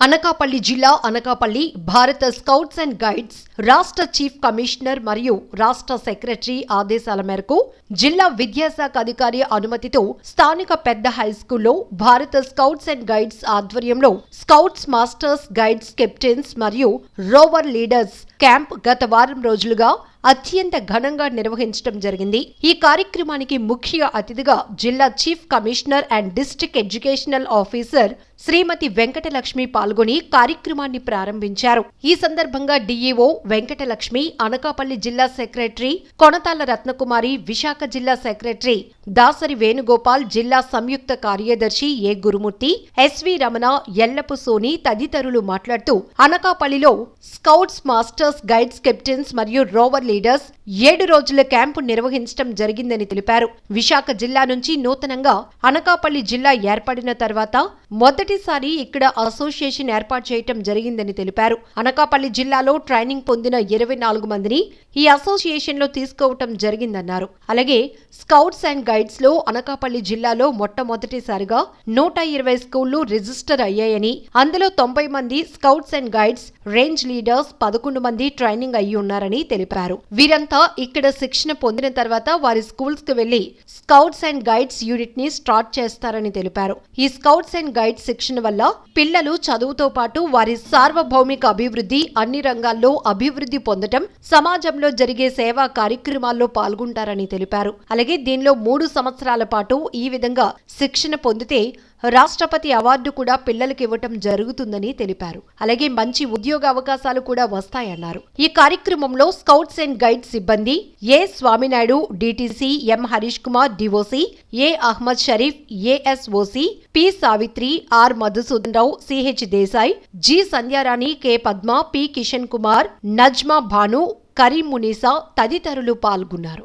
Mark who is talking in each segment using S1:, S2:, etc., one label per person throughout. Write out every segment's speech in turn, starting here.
S1: అనకాపల్లి జిల్లా Anakapalli Bharat scouts and guides రాష్ట్ర chief commissioner మరియు రాష్ట్ర సెక్రటరీ ఆదేశాల మేరకు జిల్లా విద్యాశాఖ అధికారి అనుమతితో స్థానిక పెద్ద హైస్కూల్లో భారత స్కౌట్స్ అండ్ గైడ్స్ ఆధ్వర్యంలో స్కౌట్స్ మాస్టర్స్ గైడ్స్ కెప్టెన్స్ మరియు రోవర్ లీడర్స్ క్యాంప్ గత వారం రోజులుగా అత్యంత ఘనంగా నిర్వహించడం జరిగింది. ఈ కార్యక్రమానికి ముఖ్య అతిథిగా జిల్లా chief commissioner and district educational officer Shrimati Venkatalakshmi పాల్గొని కార్యక్రమాన్ని ప్రారంభించారు. ఈ సందర్భంగా డీఈఓ వెంకటలక్ష్మి అనకాపల్లి జిల్లా సెక్రటరీ కొనతాల రత్నకుమారి విశాఖ జిల్లా సెక్రటరీ దాసరి వేణుగోపాల్ జిల్లా సంయుక్త కార్యదర్శి A Gurumurthy S V Ramana Yellapu Soni తదితరులు మాట్లాడుతూ అనకాపల్లిలో స్కౌట్స్ మాస్టర్స్ గైడ్స్ కెప్టెన్స్ మరియు రోవర్ లీడర్స్ ఏడు రోజుల క్యాంపు నిర్వహించడం జరిగిందని తెలిపారు. విశాఖ జిల్లా నుంచి నూతనంగా అనకాపల్లి జిల్లా ఏర్పడిన తర్వాత మొదటిసారి ఇక్కడ అసోసియేషన్ ఏర్పాటు చేయటం జరిగిందని తెలిపారు. అనకాపల్లి జిల్లాలో ట్రైనింగ్ పొందిన ఇరవై నాలుగు మందిని ఈ అసోసియేషన్లో తీసుకోవటం జరిగిందన్నారు. అలాగే స్కౌట్స్ అండ్ గైడ్స్లో అనకాపల్లి జిల్లాలో మొట్టమొదటిసారిగా నూట ఇరవై స్కూళ్ళు రిజిస్టర్ అయ్యాయని అందులో తొంభై మంది scouts and guides range leaders పదకొండు మంది ట్రైనింగ్ అయ్యి ఉన్నారని తెలిపారు. వీరంతా ఇక్కడ శిక్షణ పొందిన తర్వాత వారి స్కూల్స్కు వెళ్ళి స్కౌట్స్ అండ్ గైడ్స్ యూనిట్ని స్టార్ట్ చేస్తారని తెలిపారు. ఈ స్కౌట్స్ అండ్ గైడ్స్ శిక్షణ వల్ల పిల్లలు చదువుతో పాటు వారి సార్వభౌమిక అభివృద్ధి అన్ని రంగాల్లో అభివృద్ధి పొందటం సమాజంలో జరిగే సేవా కార్యక్రమాల్లో పాల్గొంటారని తెలిపారు. అలాగే దీనిలో మూడు సంవత్సరాల పాటు ఈ విధంగా శిక్షణ పొందితే రాష్ట్రపతి అవార్డు కూడా పిల్లలకు ఇవ్వటం జరుగుతుందని తెలిపారు. అలాగే మంచి ఉద్యోగ అవకాశాలు కూడా వస్తాయన్నారు. ఈ కార్యక్రమంలో స్కౌట్స్ అండ్ గైడ్ సిబ్బంది A Swaminaidu DTC M Harish Kumar DOC A Ahmed Sharif ASOC P Savitri R Madhusudan Rao CH Desai G Sandhyarani K Padma P Kishan Kumar Najma Bhanu Karim Munisa తదితరులు పాల్గొన్నారు.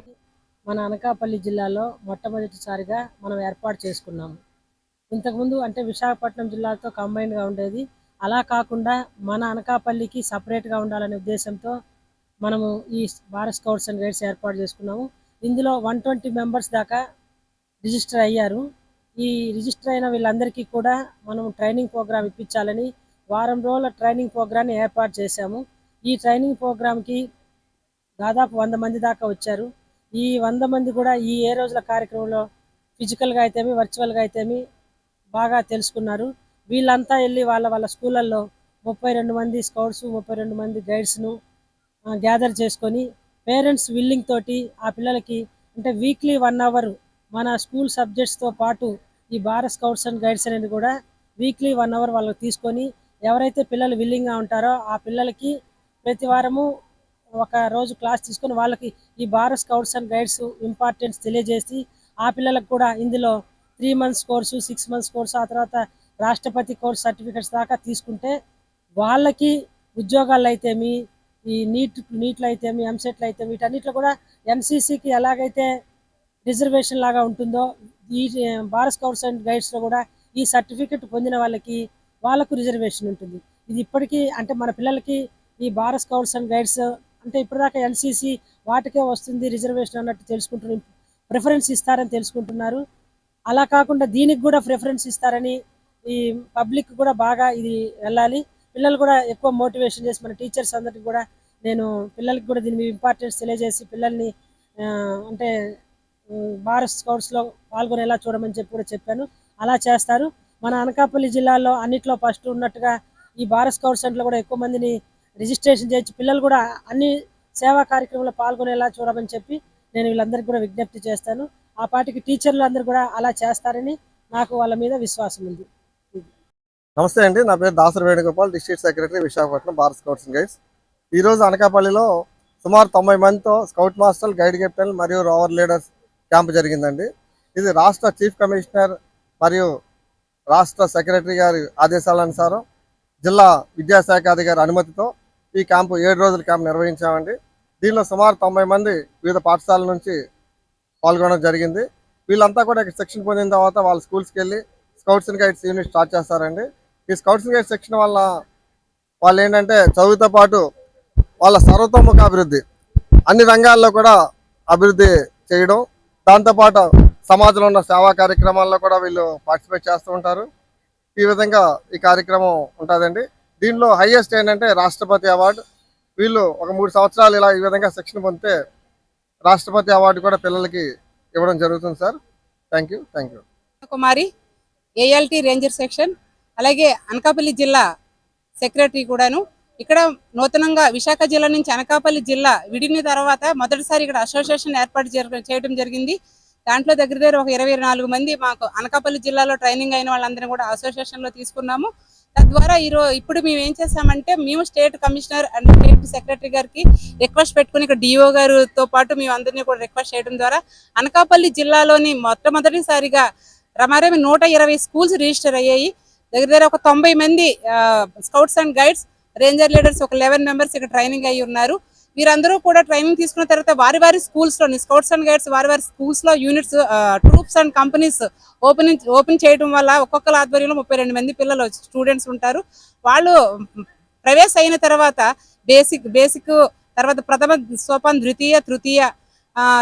S2: మన అనకాపల్లి జిల్లాలో మొట్టమొదటిసారిగా మనం ఏర్పాటు చేసుకున్నాము. ఇంతకుముందు అంటే విశాఖపట్నం జిల్లాతో కంబైన్గా ఉండేది. అలా కాకుండా మన అనకాపల్లికి సపరేట్గా ఉండాలనే ఉద్దేశంతో మనము ఈ భారత్ స్కౌట్స్ అండ్ గైడ్స్ ఏర్పాటు చేసుకున్నాము. ఇందులో వన్ ట్వంటీ మెంబర్స్ దాకా రిజిస్టర్ అయ్యారు. ఈ రిజిస్టర్ అయిన వీళ్ళందరికీ కూడా మనం ట్రైనింగ్ ప్రోగ్రామ్ ఇప్పించాలని వారం రోజుల ట్రైనింగ్ ప్రోగ్రాన్ని ఏర్పాటు చేశాము. ఈ ట్రైనింగ్ ప్రోగ్రామ్కి దాదాపు వంద మంది దాకా వచ్చారు. ఈ వంద మంది కూడా ఈ ఏ రోజుల కార్యక్రమంలో ఫిజికల్గా అయితేమి వర్చువల్గా అయితేమి బాగా తెలుసుకున్నారు. వీళ్ళంతా వెళ్ళి వాళ్ళ వాళ్ళ స్కూళ్ళల్లో ముప్పై రెండు మంది స్కౌట్స్ ముప్పై రెండు మంది గైడ్స్ను గ్యాదర్ చేసుకొని పేరెంట్స్ విల్లింగ్ తోటి ఆ పిల్లలకి అంటే వీక్లీ వన్ అవర్ మన స్కూల్ సబ్జెక్ట్స్తో పాటు ఈ భారత్ స్కౌట్స్ అండ్ గైడ్స్ అనేది కూడా వీక్లీ వన్ అవర్ వాళ్ళకి తీసుకొని ఎవరైతే పిల్లలు విల్లింగ్గా ఉంటారో ఆ పిల్లలకి ప్రతి వారము ఒక రోజు క్లాస్ తీసుకొని వాళ్ళకి ఈ Bharat scouts and guides importance తెలియజేసి ఆ పిల్లలకు కూడా ఇందులో three months course six months course ఆ తర్వాత రాష్ట్రపతి కోర్స్ సర్టిఫికెట్స్ దాకా తీసుకుంటే వాళ్ళకి ఉద్యోగాలు అయితేమి ఈ నీట్ నీట్లు అయితేమి ఎంసెట్లు అయితే వీటన్నిటిలో కూడా ఎన్సీసీకి ఎలాగైతే రిజర్వేషన్ లాగా ఉంటుందో ఈ భారత్ స్కౌట్స్ అండ్ గైడ్స్లో కూడా ఈ సర్టిఫికెట్ పొందిన వాళ్ళకి వాళ్ళకు రిజర్వేషన్ ఉంటుంది. ఇది ఇప్పటికీ అంటే మన పిల్లలకి ఈ భారత్ స్కౌట్స్ అండ్ గైడ్స్ అంటే ఇప్పటిదాకా ఎన్సీసీ వాటికే వస్తుంది రిజర్వేషన్ అన్నట్టు తెలుసుకుంటున్నారు ప్రిఫరెన్స్ ఇస్తారని తెలుసుకుంటున్నారు. అలా కాకుండా దీనికి కూడా ప్రిఫరెన్స్ ఇస్తారని ఈ పబ్లిక్ కూడా బాగా ఇది వెళ్ళాలి. పిల్లలు కూడా ఎక్కువ మోటివేషన్ చేసి మన టీచర్స్ అందరికి కూడా నేను పిల్లలకి కూడా దీని ఇంపార్టెన్స్ తెలియజేసి పిల్లల్ని అంటే భారత్ స్కౌట్స్లో పాల్గొనేలా చూడమని చెప్పి కూడా చెప్పాను. అలా చేస్తారు. మన అనకాపల్లి జిల్లాలో అన్నిట్లో ఫస్ట్ ఉన్నట్టుగా ఈ భారత్ స్కౌట్స్ సెంటర్లో కూడా ఎక్కువ మందిని రిజిస్ట్రేషన్ చేయించి పిల్లలు కూడా అన్ని సేవా కార్యక్రమంలో పాల్గొనేలా చూడమని చెప్పి నేను వీళ్ళందరికీ కూడా విజ్ఞప్తి చేస్తాను. ఆ పాటికి టీచర్లు అందరూ కూడా అలా చేస్తారని నాకు వాళ్ళ మీద విశ్వాసం ఉంది.
S3: నమస్తే అండి నా పేరు Dasari Venugopal district secretary Visakhapatnam Bharat scouts guides. ఈరోజు అనకాపల్లిలో సుమారు తొంభై మందితో స్కౌట్ మాస్టర్లు గైడ్ కెప్టెన్ మరియు రోవర్ లీడర్స్ క్యాంప్ జరిగిందండి. ఇది రాష్ట్ర చీఫ్ కమిషనర్ మరియు రాష్ట్ర సెక్రటరీ గారి ఆదేశాలనుసారం జిల్లా విద్యాశాఖ అధికారి అనుమతితో ఈ క్యాంపు ఏడు రోజుల క్యాంప్ నిర్వహించామండి. దీనిలో సుమారు తొంభై మంది వివిధ పాఠశాలల నుంచి పాల్గొనడం జరిగింది. వీళ్ళంతా కూడా ఇక్కడ శిక్షణ పొందిన తర్వాత వాళ్ళ స్కూల్స్కి వెళ్ళి scouts and guides unit start చేస్తారండి. ఈ స్కౌట్స్ అండ్ గైడ్స్ శిక్షణ వల్ల వాళ్ళు ఏంటంటే చదువుతో పాటు వాళ్ళ సర్వతోముఖ అభివృద్ధి అన్ని రంగాల్లో కూడా అభివృద్ధి చేయడం దాంతోపాటు సమాజంలో ఉన్న సేవా కార్యక్రమాల్లో కూడా వీళ్ళు పార్టిసిపేట్ చేస్తూ ఉంటారు. ఈ విధంగా ఈ కార్యక్రమం ఉంటుందండి. దీనిలో హైయెస్ట్ ఏంటంటే రాష్ట్రపతి అవార్డు. వీళ్ళు ఒక మూడు సంవత్సరాలు ఇలా ఈ విధంగా శిక్షణ పొందితే రాష్ట్రపతి అవార్డు కూడా పిల్లలకి ఇవ్వడం జరుగుతుంది sir. Thank you thank you
S4: Kumari ALT ranger section అలాగే అనకాపల్లి జిల్లా సెక్రటరీ కూడాను. ఇక్కడ నూతనంగా విశాఖ జిల్లా నుంచి అనకాపల్లి జిల్లా విడిన తర్వాత మొదటిసారి ఇక్కడ అసోసియేషన్ ఏర్పాటు చేయడం జరిగింది. దాంట్లో దగ్గర దగ్గర ఒక ఇరవై నాలుగు మంది మాకు అనకాపల్లి జిల్లాలో ట్రైనింగ్ అయిన వాళ్ళందరినీ కూడా అసోసియేషన్లో తీసుకున్నాము. తద్వారా ఈరోజు ఇప్పుడు మేము ఏం చేసామంటే మేము state commissioner and state secretary గారికి రిక్వెస్ట్ పెట్టుకుని ఇక్కడ డిఓ గారితో పాటు మేము అందరినీ కూడా రిక్వెస్ట్ చేయడం ద్వారా అనకాపల్లి జిల్లాలోని మొట్టమొదటిసారిగా రమారమి నూట ఇరవై స్కూల్స్ రిజిస్టర్ అయ్యాయి. దగ్గర దగ్గర ఒక తొంభై మంది scouts and guides ranger leaders ఒక లెవెన్ మెంబర్స్ ఇక్కడ ట్రైనింగ్ అయ్యి ఉన్నారు. వీరందరూ కూడా ట్రైనింగ్ తీసుకున్న తర్వాత వారి వారి స్కూల్స్లోని స్కౌట్స్ అండ్ గైడ్స్ వారి వారి స్కూల్స్లో units troops and companies open open చేయడం వల్ల ఒక్కొక్కల ఆధ్వర్యంలో ముప్పై రెండు మంది పిల్లలు స్టూడెంట్స్ ఉంటారు. వాళ్ళు ప్రవేశ అయిన తర్వాత బేసిక్ బేసిక్ తర్వాత ప్రథమ సోపాన్ ద్వితీయ తృతీయ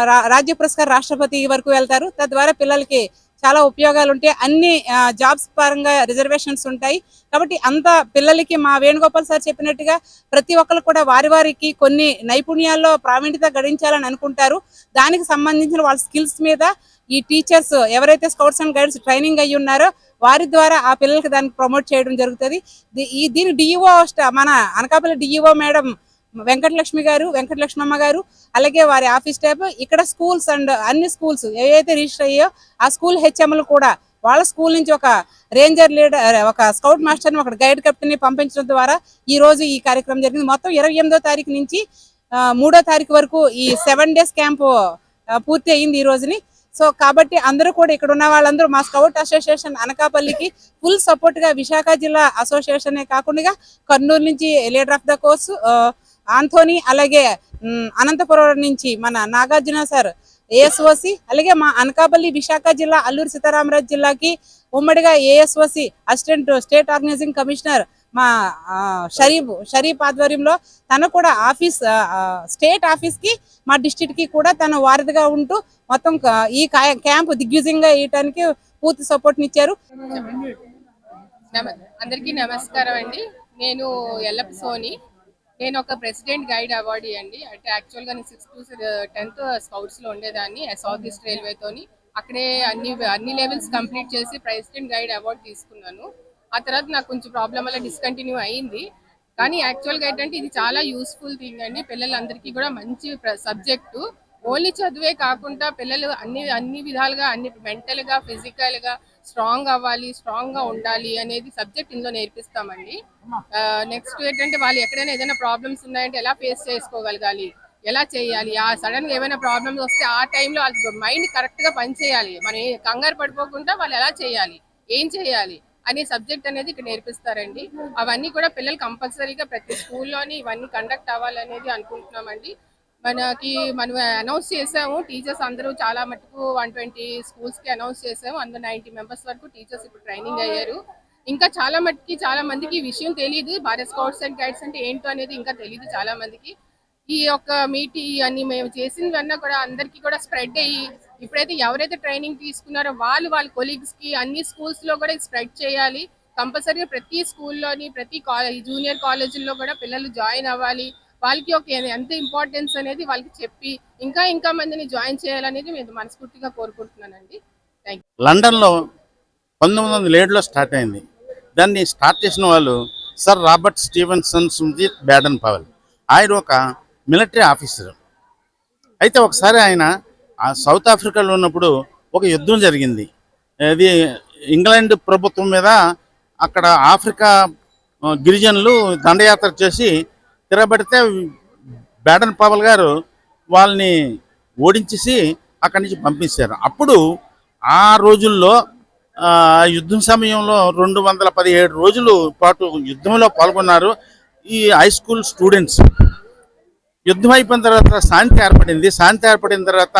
S4: రా- రాజ్య పురస్కార్ రాష్ట్రపతి వరకు వెళ్తారు. తద్వారా పిల్లలకి చాలా ఉపయోగాలు ఉంటాయి అన్ని జాబ్స్ పరంగా రిజర్వేషన్స్ ఉంటాయి. కాబట్టి అంత పిల్లలకి మా వేణుగోపాల్ సార్ చెప్పినట్టుగా ప్రతి ఒక్కరు కూడా వారి వారికి కొన్ని నైపుణ్యాల్లో ప్రావీణ్యత గడించాలని అనుకుంటారు. దానికి సంబంధించిన వాళ్ళ స్కిల్స్ మీద ఈ టీచర్స్ ఎవరైతే స్కౌట్స్ అండ్ గైడ్స్ ట్రైనింగ్ అయ్యి ఉన్నారో వారి ద్వారా ఆ పిల్లలకి దాన్ని ప్రమోట్ చేయడం జరుగుతుంది. ఈ దీని డిఈఓ మన అనకాపల్లి డిఈఓ మేడం వెంకటలక్ష్మి గారు వెంకటలక్ష్మమ్మ గారు అలాగే వారి ఆఫీస్ స్టాఫ్ ఇక్కడ స్కూల్స్ అండ్ అన్ని స్కూల్స్ ఏవైతే రిజిస్టర్ అయ్యో ఆ స్కూల్ హెచ్ఎంలు కూడా వాళ్ళ స్కూల్ నుంచి ఒక రేంజర్ లీడర్ ఒక స్కౌట్ మాస్టర్ని ఒక గైడ్ కెప్టెన్ని పంపించడం ద్వారా ఈ రోజు ఈ కార్యక్రమం జరిగింది. మొత్తం ఇరవై ఎనిమిదో తారీఖు నుంచి మూడో తారీఖు వరకు ఈ సెవెన్ డేస్ క్యాంప్ పూర్తి అయింది ఈ రోజుని. సో కాబట్టి అందరూ కూడా ఇక్కడ ఉన్న వాళ్ళందరూ మా స్కౌట్ అసోసియేషన్ అనకాపల్లికి ఫుల్ సపోర్ట్గా విశాఖ జిల్లా అసోసియేషన్ కాకుండా కర్నూలు నుంచి leader of the course Anthony అలాగే అనంతపురం నుంచి మన నాగార్జున సార్ ఏఎస్ఓసి అలాగే మా అనకాపల్లి విశాఖ జిల్లా అల్లూరు సీతారామరాజు జిల్లాకి ఉమ్మడిగా ASOC assistant state organizing commissioner మా షరీఫ్ షరీఫ్ ఆధ్వర్యంలో తను కూడా ఆఫీస్ స్టేట్ ఆఫీస్కి మా డిస్ట్రిక్ట్కి కూడా తను వారధిగా ఉంటూ మొత్తం ఈ క్యాంప్ దిగ్విజయంగా వేయటానికి పూర్తి సపోర్ట్ ఇచ్చారు.
S5: నమ- అందరికీ నమస్కారం అండి. నేను ఎల్లప్ప సోని నేను ఒక ప్రెసిడెంట్ గైడ్ అవార్డ్ అండి. అంటే యాక్చువల్గా నేను సిక్స్త్ టు టెన్త్ స్కౌట్స్లో ఉండేదాన్ని సౌత్ ఈస్ట్ రైల్వేతోని అక్కడే అన్ని అన్ని లెవెల్స్ కంప్లీట్ చేసి ప్రెసిడెంట్ గైడ్ అవార్డు తీసుకున్నాను. ఆ తర్వాత నాకు కొంచెం ప్రాబ్లం వల్ల డిస్కంటిన్యూ అయింది. కానీ యాక్చువల్గా ఏంటంటే ఇది చాలా యూస్ఫుల్ థింగ్ అండి. పిల్లలందరికీ కూడా మంచి సబ్జెక్టు ఓన్లీ చదువే కాకుండా పిల్లలు అన్ని అన్ని విధాలుగా అన్ని మెంటల్గా ఫిజికల్గా స్ట్రాంగ్ అవ్వాలి స్ట్రాంగ్గా ఉండాలి అనేది సబ్జెక్ట్ ఇందులో నేర్పిస్తామండి. నెక్స్ట్ ఏంటంటే వాళ్ళు ఎక్కడైనా ఏదైనా ప్రాబ్లమ్స్ ఉన్నాయంటే ఎలా ఫేస్ చేసుకోగలగాలి ఎలా చేయాలి? ఆ సడన్గా ఏమైనా ప్రాబ్లమ్స్ వస్తే ఆ టైంలో వాళ్ళ మైండ్ కరెక్ట్గా పనిచేయాలి. మనం కంగారు పడిపోకుండా వాళ్ళు ఎలా చేయాలి ఏం చేయాలి అనే సబ్జెక్ట్ అనేది ఇక్కడ నేర్పిస్తారండి. అవన్నీ కూడా పిల్లలు కంపల్సరీగా ప్రతి స్కూల్లోని ఇవన్నీ కండక్ట్ అవ్వాలనేది అనుకుంటున్నామండి. మనకి మనం అనౌన్స్ చేసాము. టీచర్స్ అందరూ చాలా మటుకు వన్ ట్వంటీ స్కూల్స్కి అనౌన్స్ చేసాము. అందులో నైంటీ మెంబర్స్ వరకు టీచర్స్ ఇప్పుడు ట్రైనింగ్ అయ్యారు. ఇంకా చాలా మటుకి చాలా మందికి ఈ విషయం తెలియదు భారత్ స్కౌట్స్ అండ్ గైడ్స్ అంటే ఏంటో అనేది ఇంకా తెలియదు చాలా మందికి. ఈ యొక్క మీటి అన్ని మేము చేసినవన్నా కూడా అందరికీ కూడా స్ప్రెడ్ అయ్యి ఇప్పుడైతే ఎవరైతే ట్రైనింగ్ తీసుకున్నారో వాళ్ళు వాళ్ళ కొలీగ్స్కి అన్ని స్కూల్స్లో కూడా స్ప్రెడ్ చేయాలి. కంపల్సరీగా ప్రతి స్కూల్లోని ప్రతి కాలేజ్ జూనియర్ కాలేజీల్లో కూడా పిల్లలు జాయిన్ అవ్వాలి. వాళ్ళకి ఒక ఎంత ఇంపార్టెన్స్ అనేది వాళ్ళకి చెప్పి ఇంకా ఇంకా మందిని జాయిన్ చేయాలనేది నేను మనస్ఫూర్తిగా కోరుకుంటున్నానండి.
S6: లండన్లో పంతొమ్మిది వందల ఏడులో స్టార్ట్ అయింది. దాన్ని స్టార్ట్ చేసిన వాళ్ళు sir Robert Stevenson Smyth Baden Powell. ఆయన ఒక మిలిటరీ ఆఫీసర్. అయితే ఒకసారి ఆయన ఆ సౌత్ ఆఫ్రికాలో ఉన్నప్పుడు ఒక యుద్ధం జరిగింది. అది ఇంగ్లాండ్ ప్రభుత్వం మీద అక్కడ ఆఫ్రికా గిరిజనులు దండయాత్ర చేసి తిరగబడితే బేడన్ పవల్ గారు వాళ్ళని ఓడించేసి అక్కడి నుంచి పంపించారు అప్పుడు ఆ రోజుల్లో యుద్ధం సమయంలో రెండు వందల పదిహేడు రోజులు పాటు యుద్ధంలో పాల్గొన్నారు ఈ హై స్కూల్ స్టూడెంట్స్. యుద్ధం అయిపోయిన తర్వాత శాంతి ఏర్పడింది. శాంతి ఏర్పడిన తర్వాత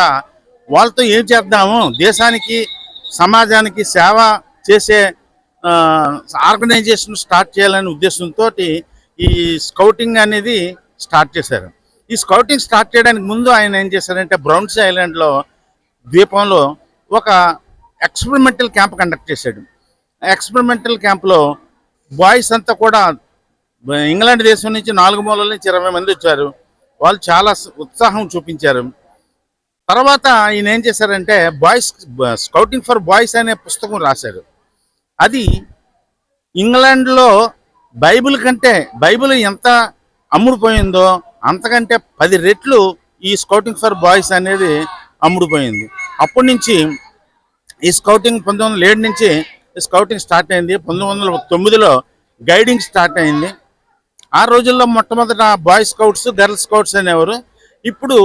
S6: వాళ్ళతో ఏం చేద్దాము? దేశానికి సమాజానికి సేవ చేసే ఆర్గనైజేషన్ స్టార్ట్ చేయాలనే ఉద్దేశంతో ఈ స్కౌటింగ్ అనేది స్టార్ట్ చేశారు. ఈ స్కౌటింగ్ స్టార్ట్ చేయడానికి ముందు ఆయన ఏం చేశారంటే బ్రౌన్స్ ఐలాండ్లో ద్వీపంలో ఒక ఎక్స్పెరిమెంటల్ క్యాంప్ కండక్ట్ చేశాడు. ఎక్స్పెరిమెంటల్ క్యాంప్లో బాయ్స్ అంతా కూడా ఇంగ్లాండ్ దేశం నుంచి నాలుగు మూలల నుంచి ఇరవై మంది వచ్చారు. వాళ్ళు చాలా ఉత్సాహం చూపించారు. తర్వాత ఈయన ఏం చేశారంటే బాయ్స్ స్కౌటింగ్ ఫర్ బాయ్స్ అనే పుస్తకం రాశారు. అది ఇంగ్లాండ్లో బైబిల్ కంటే బైబిల్ ఎంత అమ్ముడుపోయిందో అంతకంటే పది రెట్లు ఈ స్కౌటింగ్ ఫర్ బాయ్స్ అనేది అమ్ముడుపోయింది. అప్పటి నుంచి ఈ స్కౌటింగ్ పంతొమ్మిది వందల ఏడు నుంచి ఈ స్కౌటింగ్ స్టార్ట్ అయింది. పంతొమ్మిది వందల తొమ్మిదిలో గైడింగ్ స్టార్ట్ అయింది. ఆ రోజుల్లో మొట్టమొదట బాయ్ స్కౌట్స్ గర్ల్ స్కౌట్స్ అనేవారు. ఇప్పుడు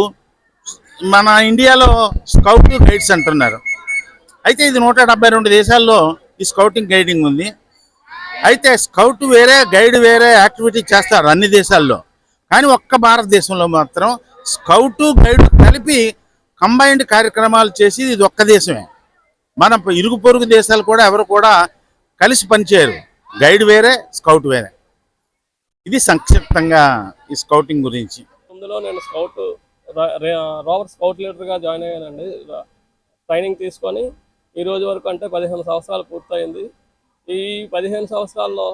S6: మన ఇండియాలో స్కౌట్ గైడ్స్ అంటున్నారు. అయితే ఇది నూట డెబ్బై రెండు దేశాల్లో ఈ స్కౌటింగ్ గైడింగ్ ఉంది. అయితే స్కౌట్ వేరే గైడ్ వేరే యాక్టివిటీ చేస్తారు అన్ని దేశాల్లో. కానీ ఒక్క భారతదేశంలో మాత్రం స్కౌట్ గైడ్ కలిపి కంబైన్డ్ కార్యక్రమాలు చేసి ఇది ఒక్క దేశమే. మన ఇరుగు పొరుగు దేశాలు కూడా ఎవరు కూడా కలిసి పనిచేయరు. గైడ్ వేరే స్కౌట్ వేరే. ఇది సంక్షిప్తంగా ఈ స్కౌటింగ్ గురించి.
S7: అందులో నేను స్కౌట్ రోవర్ స్కౌట్ లీడర్గా జాయిన్ అయ్యానండి. ట్రైనింగ్ తీసుకొని ఈ రోజు వరకు అంటే పదిహేను సంవత్సరాలు పూర్తయింది. ఈ పదిహేను సంవత్సరాల్లో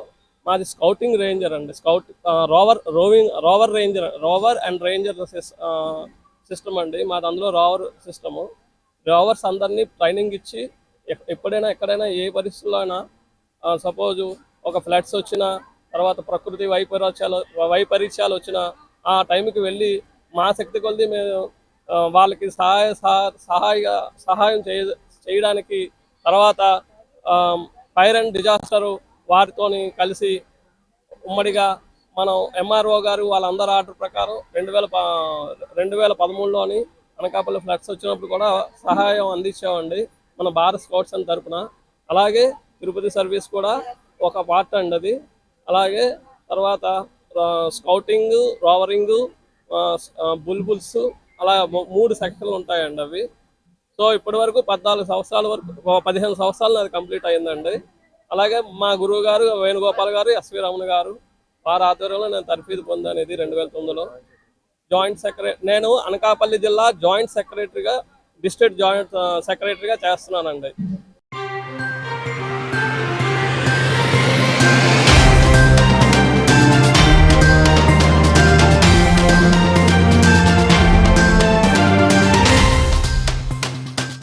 S7: మాది స్కౌటింగ్ రేంజర్ అండి. Scout rover roving rover ranger rover and ranger sys- system అండి. మాది అందులో రోవర్ సిస్టము. రోవర్స్ అందరినీ ట్రైనింగ్ ఇచ్చి ఎప్పుడైనా ఎక్కడైనా ఏ పరిస్థితుల్లో అయినా సపోజు ఒక ఫ్లడ్స్ వచ్చినా తర్వాత ప్రకృతి వైపరీత్యాలు వైపరీత్యాలు వచ్చినా ఆ టైంకి వెళ్ళి మా శక్తి కొలది మేము వాళ్ళకి సహాయ సహాయ సహాయం చేయ చేయడానికి తర్వాత ఫైర్ అండ్ డిజాస్టర్ వారితో కలిసి ఉమ్మడిగా మనం ఎంఆర్ఓ గారు వాళ్ళందరి ఆర్డర్ ప్రకారం రెండు వేల రెండు వేల పదమూడులోని అనకాపల్లి ఫ్లడ్స్ వచ్చినప్పుడు కూడా సహాయం అందించామండి. మన భారత్ స్కౌట్స్ అని తరపున. అలాగే తిరుపతి సర్వీస్ కూడా ఒక పార్ట్ అండి అది. అలాగే తర్వాత స్కౌటింగ్ రోవరింగ్ ఆ, బుల్బుల్స్ అలా మూడు సెక్షన్లు ఉంటాయండి అవి. సో ఇప్పటి వరకు పద్నాలుగు సంవత్సరాల వరకు పదిహేను సంవత్సరాలు అది కంప్లీట్ అయిందండి అలాగే మా గురువు గారు వేణుగోపాల్ గారు ఎస్వి రమణ గారు వారి ఆధ్వర్యంలో నేను తర్ఫీదు పొందాను ఇది రెండు వేల తొమ్మిదిలో. జాయింట్ సెక్రటరీ నేను అనకాపల్లి జిల్లా జాయింట్ సెక్రటరీగా డిస్ట్రిక్ట్ జాయింట్ సెక్రటరీగా చేస్తున్నానండి.